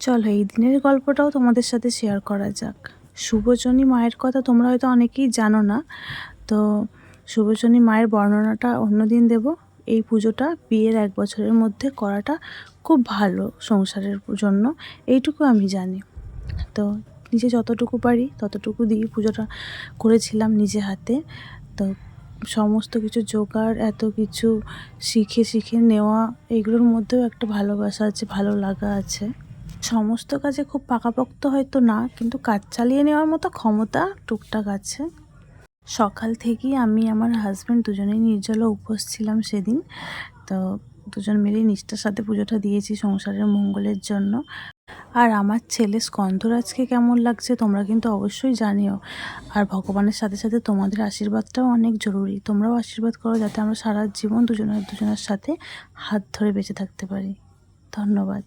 চলো এই দিনের গল্পটাও তোমাদের সাথে শেয়ার করা যাক। শুভজনী মায়ের কথা তোমরা হয়তো অনেকেই জানো না, তো শুভজনী মায়ের বর্ণনাটা অন্যদিন দেব। এই পুজোটা বিয়ের এক বছরের মধ্যে করাটা খুব ভালো সংসারের জন্য, এইটুকু আমি জানি। তো নিজে যতটুকু পারি ততটুকু দিয়ে পুজোটা করেছিলাম নিজে হাতে। তো সমস্ত কিছু জোগাড়, এত কিছু শিখে শিখে নেওয়া, এগুলোর মধ্যেও একটা ভালোবাসা আছে, ভালো লাগা আছে। সমস্ত কাজে খুব পাকাপোক্ত হয়তো না, কিন্তু কাজ চালিয়ে নেওয়ার মতো ক্ষমতা টুকটাক আছে। সকাল থেকেই আমি আমার হাজব্যান্ড দুজনেই নির্জলা উপোস ছিলাম সেদিন। তো দুজন মিলেই নিষ্ঠার সাথে পুজোটা দিয়েছি সংসারের মঙ্গলের জন্য। আর আমার ছেলে স্কন্ধরাজকে কেমন লাগছে তোমরা কিন্তু অবশ্যই জানিও। আর ভগবানের সাথে সাথে তোমাদের আশীর্বাদটাও অনেক জরুরি। তোমরাও আশীর্বাদ করো যাতে আমরা সারা জীবন দুজনের দুজনের সাথে হাত ধরে বেঁচে থাকতে পারি। ধন্যবাদ।